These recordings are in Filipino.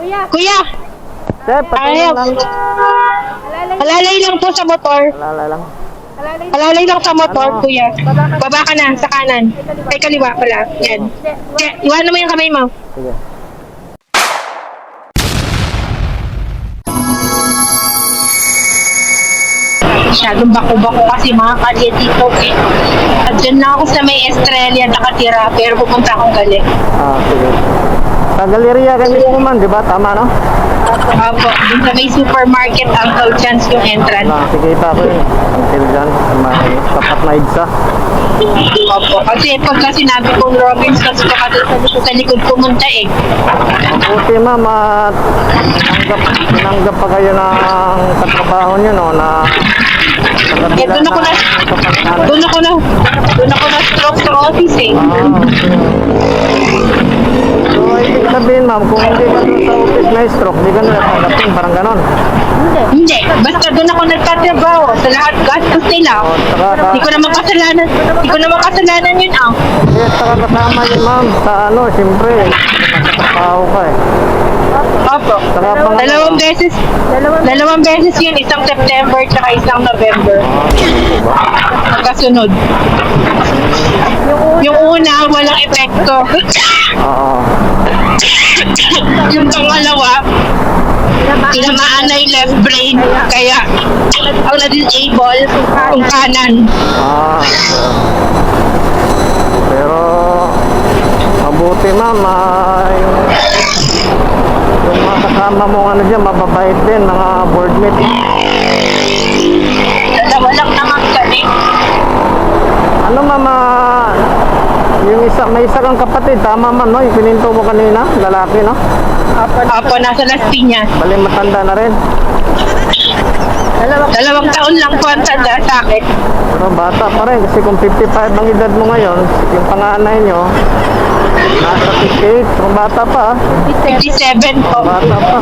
Kuya, Kuya, Sir, patulong Ayaw. lang. alalay, alalay lang po sa motor. Alala lang. alalay. Alalay lang sa motor, Ano? kuya. Baba ka na, sa kanan. Ay, kaliwa pala. Yan. Kaya, iwanan mo yung kamay mo. Sige. Masyadong bako-bako kasi mga kalye dito. Eh. At dyan lang ako sa may Estrella nakatira, pero pupunta akong gali. Ah, sige. Sa galeria kayo mismo man, di ba? Tama, no? Opo, dun sa may supermarket, Uncle Chance yung entrance. Ah, sige pa ko eh. Until dyan, may tapat na idsa. Opo, kasi pagka sinabi kong Robins, kasi baka doon sa likod, sa likod pumunta eh. Buti ma'am, at tinanggap, tinanggap pa kayo ng katrabaho nyo, no? Na Eh, doon ako na, doon ako na, doon ako na stroke sa office eh. Ah, okay. Sabihin ma'am, kung hindi ka doon sa office na stroke, hindi ka nila tanggapin, parang ganon. Hindi, basta doon ako nagtatrabaho sa lahat gastos nila. O, saka ka, Hindi ko naman kasalanan, hindi ko naman kasalanan yun ah. eh, saka kasama yun ma'am, sa ano, siyempre, nakatrabaho ka eh. Opo. Saka pang Dalawang beses, Dalawang dalawang beses yun, isang September tsaka isang November. Magkasunod. Yung una, walang epekto. Oo. Yung pangalawa, tinamaan na left brain. Kaya, ang na-disable, yung kanan. Ah, pero mabuti ma'am, ah, yung, yung mga kasama mo ano dyan, mababait din, mga boardmate. Dalawa lang naman kami. Ano ma'am, ah, yung isa, may isa kang kapatid, tama ma'am, no? Yung pininto mo kanina, lalaki, no? Opo, nasa Las Piñas. Bali matanda na rin. Dalawang taon lang po ang tanda sa akin. Pero bata pa rin, kasi kung 55 ang edad mo ngayon, yung panganay nyo, nasa 58, kung bata pa, ah. 57 po. bata pa.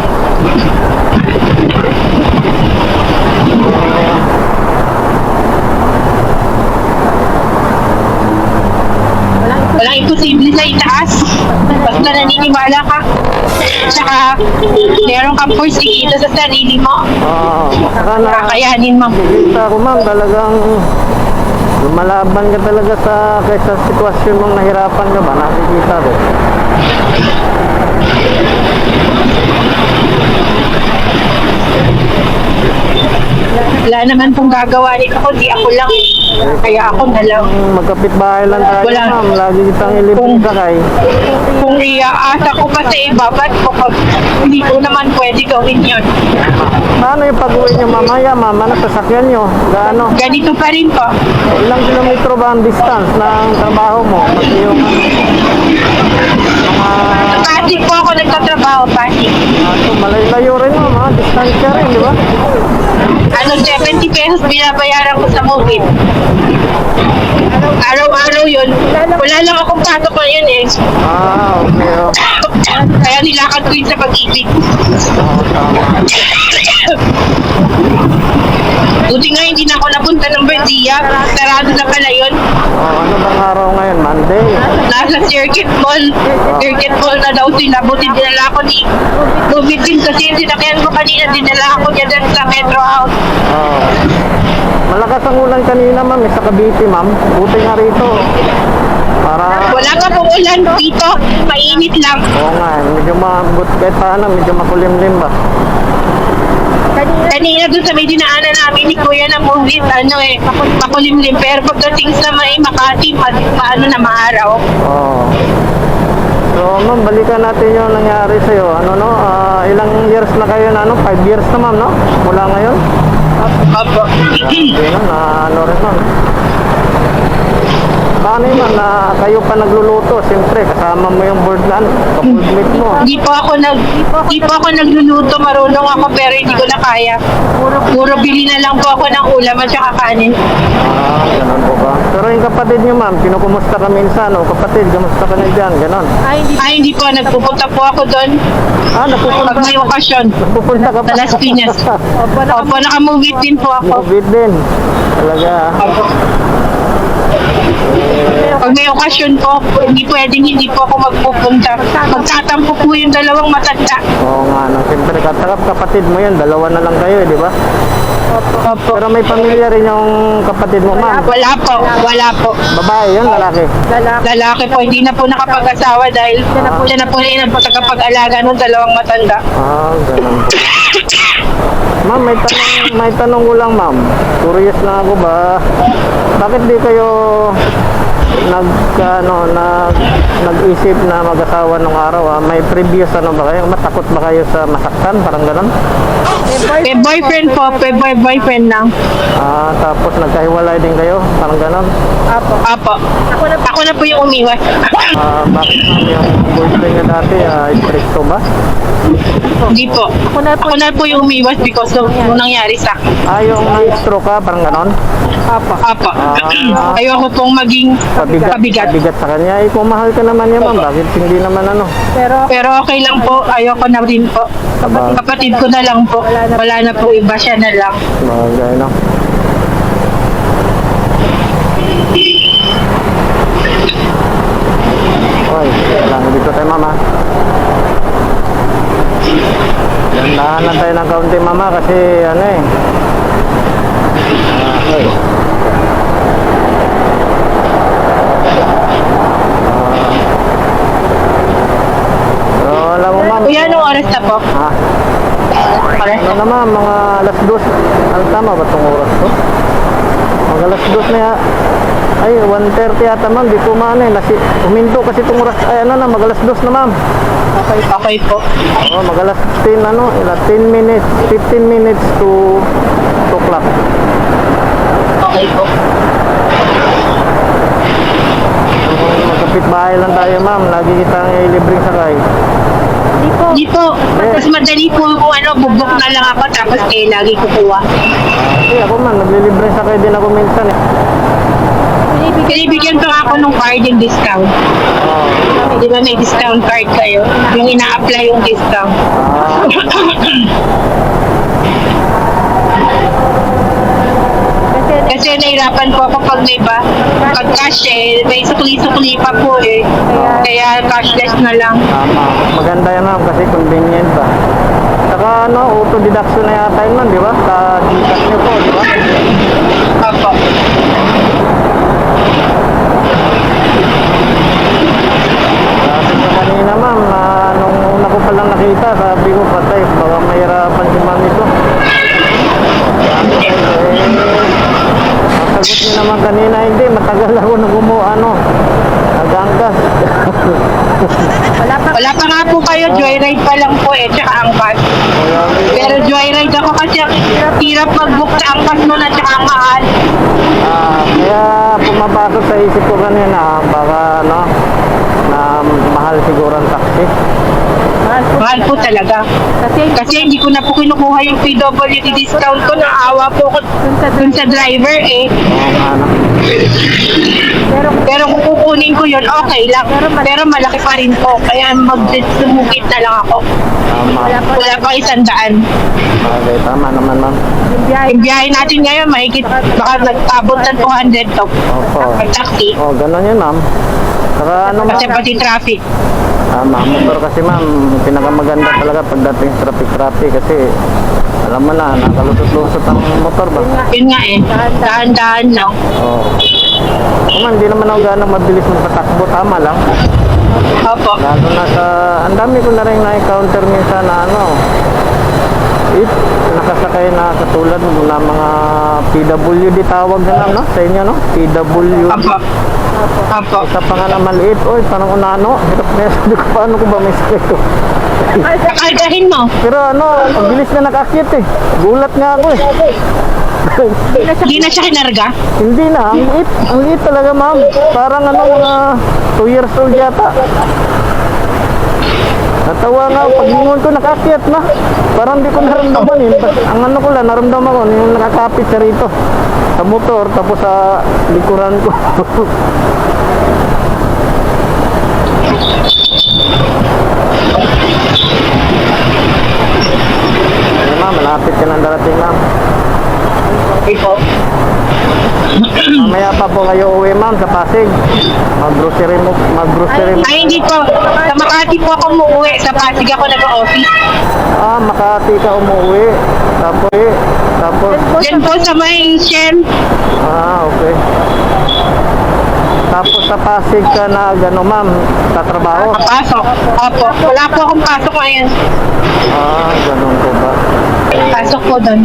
Walang imposible sa itaas. Basta naniniwala ka. Tsaka, meron kang porsikita sa sarili mo. Oo. Saka na, Kakayanin mo. Nakikita ko ma'am, talagang lumalaban ka talaga sa kaysa sitwasyon mong nahirapan ka ba? Nakikita ko. Wala naman pong gagawa nito kundi ako lang. Kaya ako na lang. Kung magkapit bahay lang tayo Wala. ma'am, lagi kitang ilibing sakay. Kung iaasa ko pa sa iba, ba't ko pag hindi ko naman pwede gawin yun? Paano yung pag-uwi nyo mamaya ma'am? Ano sasakyan nyo? Gaano? Ganito pa rin po. Ilang kilometro ba ang distance ng trabaho mo? Pati yung mga Pasig po ako nagtatrabaho, Pasig. aso, malayo rin ma'am ha? Distansya rin, di ba? Ano, 70 pesos binabayaran ko sa movie. Araw-araw yun. Wala lang akong patok na yun eh. Ah, okay. Oh. Kaya nilakad ko yun sa pag-ibig. Tama. Buti nga hindi na ako napunta ng Berdia. Sarado na pala yun. Oh, ano bang araw ngayon? Monday? Nasa circuit mall. Circuit mall na daw sila. Buti dinala ako ni Bumit din kasi sinakyan ko kanina. Dinala ako niya dun sa Metro House. Oo. Malakas ang ulan kanina, ma'am, sa Cavite, ma'am. Buti nga rito. Para, Wala ka pong ulan dito. Mainit lang. oo nga, eh, medyo mabut kahit paano, medyo makulimlim ba? Kanina doon sa may dinaanan namin ni Kuya na movie, ano eh, makulimlim. Pero pagdating sa may Makati, ma maano na maaraw. Oo. So, ma'am, balikan natin yung nangyari sa'yo. Ano, no? Ah, ilang years na kayo na, ano? Five years na, ma'am, no? Mula ngayon? Opo. Hindi na, na ano rin, ma'am. Paano yun, na kayo pa nagluluto? Siyempre, kasama mo yung board na, ano, kaboardmate mo. Hindi po ako nag hindi po ako nagluluto, marunong ako pero hindi ko na kaya. Puro, puro bili na lang po ako ng ulam at saka kanin. Ah, ganun po ba? Pero yung kapatid niyo, ma'am, kinukumusta ka minsan, o kapatid, kamusta ka na dyan, ganun. Ay, hindi Ay, hindi po, nagpupunta po ako doon Ah, napupunta, pag may okasyon. napupunta ka pa. Sa Las Piñas. Opo, nakamovie din po ako. Covid din. Talaga. Opo. Pag may okasyon po, hindi pwedeng hindi po ako magpupunta. Magtatampo po yung dalawang matanda. Oo nga, no. Siyempre, katakap kapatid mo yan, dalawa na lang kayo, di ba? Opo. Pero may pamilya rin yung kapatid mo, ma'am. Wala po, wala po. Babae yun, lalaki. Lalaki. Lalaki po, hindi na po nakapag-asawa dahil siya na po rin ang tagapag-alaga ng dalawang matanda. Ah, ganun. ma'am, may tanong, may tanong ko lang, ma'am. Curious lang ako ba, bakit di kayo nag ano nag nag-isip na mag-asawa nung araw ah? may previous ano ba kayo matakot ba kayo sa masaktan parang ganun May boyfriend po, may boy boyfriend lang. ah tapos nagkahiwalay din kayo parang ganun Apo. Apo. Ako na, ako na po yung umiwas. ah bakit ma'am yung boyfriend niya dati ah stricto ba Hindi po. Ako na po, ako na po yung umiwas because of nung nangyari sa akin. ah yung na-stroke ka parang ganun Apo. Apo. Ah. Ayoko pong maging pabigat, pabigat. pabigat sa kanya eh kung mahal ka naman niya ma'am bakit hindi naman ano Pero, Pero okay lang po. Ayoko na rin po. Kapatid. Kapatid ko na lang po. Wala na po iba siya na lang. bagay no Oy, lang dito tayo mama. Dandahan lang tayo ng kaunti mama kasi ano eh. Ah, oy. Ah. Alam mo ma'am. Kuya, anong oras na po? Ha? Oras Ano na. naman, mga alas dos. Ano tama ba itong oras to? Mga alas dos na ya. Ay, 1.30 yata ma'am. Di ko maano eh. Nasi, uminto kasi itong oras. Ay, ano na, mag alas dos na ma'am. Okay, okay po. Oh, mag alas 10, ano, ila 10 minutes, 15 minutes to 2 o'clock. Okay po. Magkapit bahay lang tayo ma'am. Lagi kitang ilibreng sakay. Hindi po. Hindi po. Mas madali po ano, bubok na lang ako tapos eh, lagi kukuha. Kasi ako man, naglilibreng sakay din ako minsan eh. Binibigyan pa ako ng card yung discount. Oh. Di ba may discount card kayo? Yung ina-apply yung discount. kasi, Kasi nahirapan po ako pag may ba, pag cash eh, may sukli-sukli pa po eh. Kaya cashless na lang. tama. Maganda yan ma'am kasi convenient ba. Saka ano, auto deduction na yata yun ma'am, di ba? Sa Gcash niyo po, di ba? Opo. Ko kanina ma'am, na nung una ko palang nakita, sabi ko patay, baka mahirapan si ma'am ito. Eh, Nasagot niyo naman kanina, hindi, matagal ako nung gumo, ano, nagangkas. Wala pa. Nga po kayo, joyride pa lang po eh, tsaka angkas. Pero joyride ako kasi ang hirap mag-book sa angkas nun at tsaka ang mahal. Ah, kaya pumapasok sa isip ko kanina, baka ano, na mahal siguro ang taxi. Mahal po. Mahal po talaga. Kasi, Kasi hindi ko na po kinukuha yung PWD discount ko, naawa po ako dun sa driver eh. Oo nga, no? Pero, Pero kung kukunin ko yun, okay lang. Pero malaki pa rin po. Kaya mag-sumugit na lang ako. Tama. wala pa. Wala pang isang daan. Okay, tama naman ma'am. Yung biyahe. Natin ngayon, mahigit baka nag-abot ng 200 to. Opo. Ang taxi. Oh, ganun yun ma'am. Saka ano ma'am, Kasi pati traffic. Tama, motor kasi ma'am, pinakamaganda talaga pagdating sa traffic-traffic kasi alam mo na, nakalusot-lusot ang motor ba? Yun nga eh. Dahan-dahan lang. Oo. Oh. man, hindi naman ako gano'ng mabilis magpatakbo, tama lang. Opo. Lalo na sa, ang dami ko na rin na-encounter minsan na ano, if nakasakay na katulad mo na mga PWD tawag na lang, no? Sa inyo, no? PWD. Opo. Opo. Isa pa nga na maliit, oy, parang unano, hirap na yan. Sabi ko, paano ko ba may sakay? Kakargahin mo. Pero ano, ang bilis na nakakyat eh. Gulat nga ako eh. Hindi na siya kinarga. Hindi na, ang liit. Ang liit talaga ma'am. Parang ano, mga 2 years old yata. Natawa nga, ako. pag lingon ko nakakyat na. Parang di ko naramdaman yun. Ang ano ko lang, naramdaman ko, yung nakakapit siya rito. Sa motor, tapos sa likuran ko. Ayun, ma'am, malapit ka ng darating ma'am. Okay po. Mamaya pa po kayo uwi ma'am sa Pasig. Mag-grocery mo, mag-grocery mo. Ay, hindi po. Sa Makati po ako umuwi. Sa Pasig ako nag-office. Ah, Makati ka umuwi. Tapos, eh, tapos, Diyan po sa may Shell. ah, okay. Tapos sa Pasig ka na, gano ma'am, tatrabaho. Pasok. Opo. Wala po akong pasok ngayon. Ah, ganun ko ba? Pasok po doon.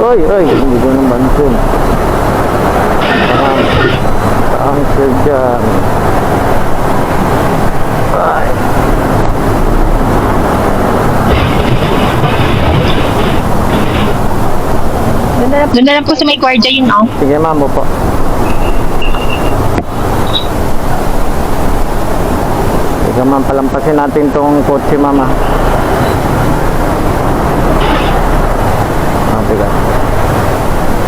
Oy, oy, hindi ko naman yun. Parang, ang dyan. Ay, Doon na lang. Po sa may kwardiya yun, oh. sige ma'am, upo. Sige ma'am, palampasin natin tong kotse mama. Ah, tiga.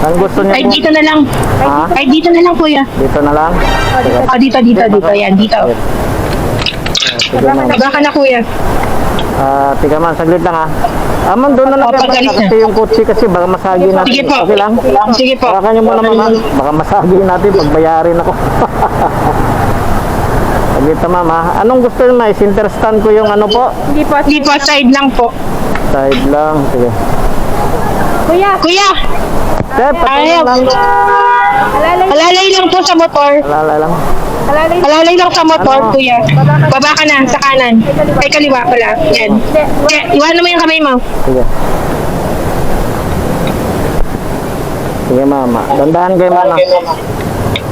Saan gusto niya Ay, po? dito na lang. Ha? Ay, dito na lang, kuya. Dito na lang? Sige. Oh, dito, dito, dito. Yan, dito. Sige ma'am. Baka na, kuya. Ah, tiga ma'am, saglit lang ha. Ah, ma'am, doon na lang Opo, kayo na. kasi yung kotse kasi baka masagi natin. Sige po. Okay lang? Sige po. Hawakan niyo muna mama. Baka masagi natin pag bayarin ako. Saglit na ma'am ha. Anong gusto niyo ma'am? Center stand ko yung ano po? Hindi po. Hindi po, side lang po. Side lang. Sige. Kuya, Kuya, Sir, patuloy Ayaw. lang. alalay. alalay lang po sa motor. Alala lang. Alalay. Alalay lang sa motor, Ano? kuya. Baba ka na, sa kanan. Ay, kaliwa pala. Yan. Yan, iwanan mo yung kamay mo. Sige. Sige mama. Dandahan kayo mama.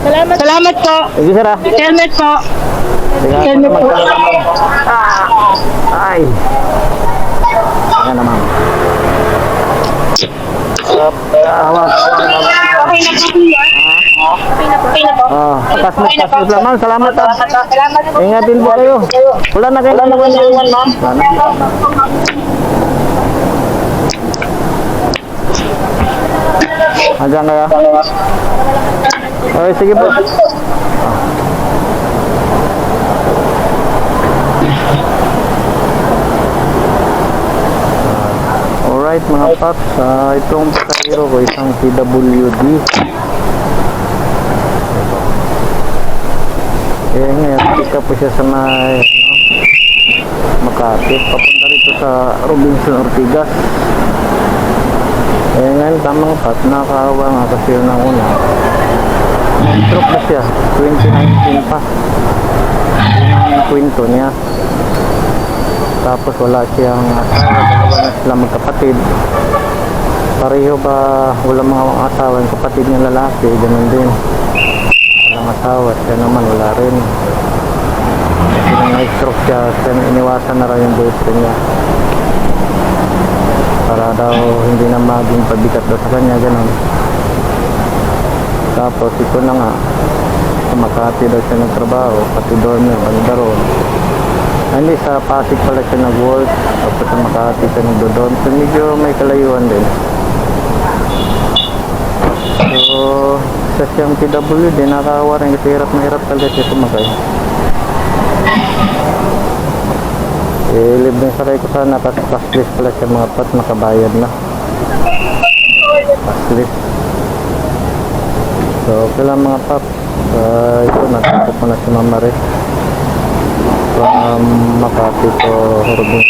Salamat. Salamat po. Sige sir ha. Helmet po. Sige ako Helmet po. naman. Ay. Sige na mama. Hawak. Okay na po, kuya. Pasmas Okay na po. pasmas lang ma'am. Salamat. Salamat po. Ingatin po kayo. Wala na kayo. Wala na kayo ma'am. Wala na. Andiyan kaya? Okay, sige po. Alright mga paps, ah, itong pasahero ko isang PWD. Eh ngayon, pick up po siya sa may ano, Makati. Papunta rito sa Robinson Ortigas. Eh ngayon, tamang pat, nakakawa nga kasi yun ang una. Stroke na siya, 2019 pa. Yun ang kwento niya. Tapos wala siyang asawa, dalawa na sila magkapatid. Pareho ba wala mga asawa yung kapatid niya lalaki, ganun din. Walang asawa, siya naman wala rin. Kasi nung na-stroke siya, siya iniwasan na rin yung boyfriend niya. Para daw hindi na maging pabigat daw sa kanya, ganun. Tapos ito na nga, sa Makati daw siya nagtrabaho, pati doon yung banda roon. Ah, Hindi, sa Pasig pala siya nag-work, tapos sa Makati siya nagdo-doon. So medyo may kalayuan din. So, sa siyang PWD, nakakawa rin kasi hirap na hirap talaga siya sumakay. Eh, libreng sakay ko sana, tapos passless pala siya mga pat, nakabayad na. Passless. So, okay lang mga paps. Uh, ito, natapos ko na si Mama Res. From Makati to Robinson